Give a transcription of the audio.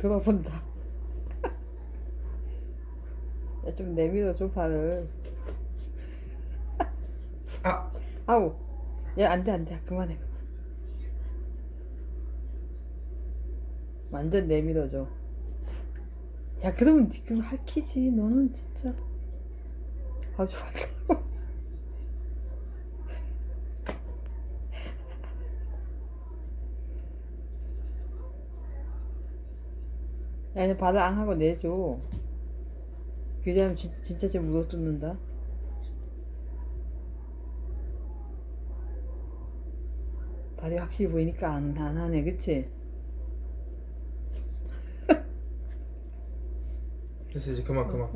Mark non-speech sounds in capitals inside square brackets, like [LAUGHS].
들어본다. [LAUGHS] 야, 좀 내밀어 줘, 발을. [LAUGHS] 아 아우. 야, 안 돼, 안 돼. 그만해, 그만. 완전 내밀어 줘. 야, 그러면 지금 할퀴지. 너는 진짜. 아주 [LAUGHS] 야, 이제 발을 앙 하고 내줘. 그자면 진짜 좀 물어 뜯는다. 발이 확실히 보이니까 안, 안 하네, 그치? 됐어 이제 그만 그만